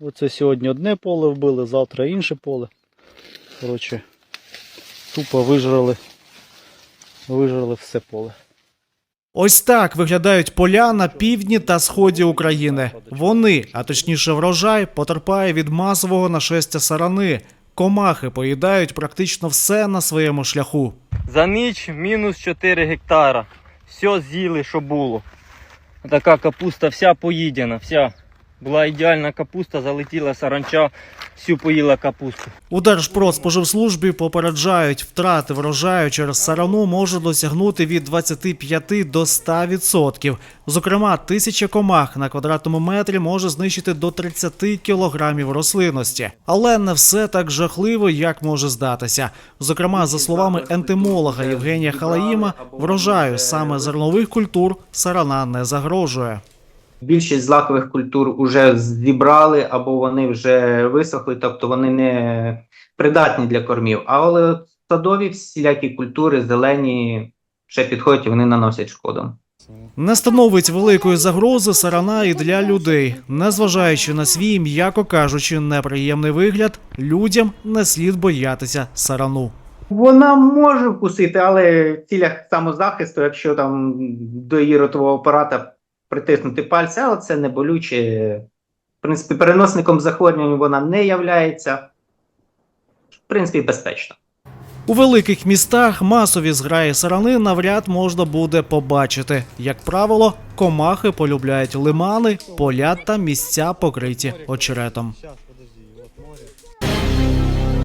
Оце сьогодні одне поле вбили, завтра інше поле. Коротше, тупо вижрали, вижрали все поле. Ось так виглядають поля на півдні та сході України. Вони, а точніше врожай, потерпає від масового нашестя сарани. Комахи поїдають практично все на своєму шляху. За ніч мінус 4 гектара. Все з'їли, що було. Така капуста вся поїдена, вся. Була ідеальна капуста, залетіла саранча, всю поїла капусту. У Держпродспоживслужбі попереджають, втрати врожаю через сарану можуть досягнути від 25 до 100%. Зокрема, тисяча комах на квадратному метрі може знищити до 30 кілограмів рослинності. Але не все так жахливо, як може здатися. Зокрема, за словами ентимолога Євгенія Халаїма, врожаю саме зернових культур сарана не загрожує. Більшість злакових культур вже зібрали або вони вже висохли, тобто вони не придатні для кормів. Але садові всілякі культури, зелені, ще підходять і вони наносять шкоду. Не становить великої загрози сарана і для людей. Незважаючи на свій, м'яко кажучи, неприємний вигляд, людям не слід боятися сарану. Вона може вкусити, але в цілях самозахисту, якщо там до її ротового апарата притиснути пальця, але це не болюче. В принципі, переносником захворювань вона не являється. В принципі, безпечно. У великих містах масові зграї сарани навряд можна буде побачити. Як правило, комахи полюбляють лимани, поля та місця покриті очеретом.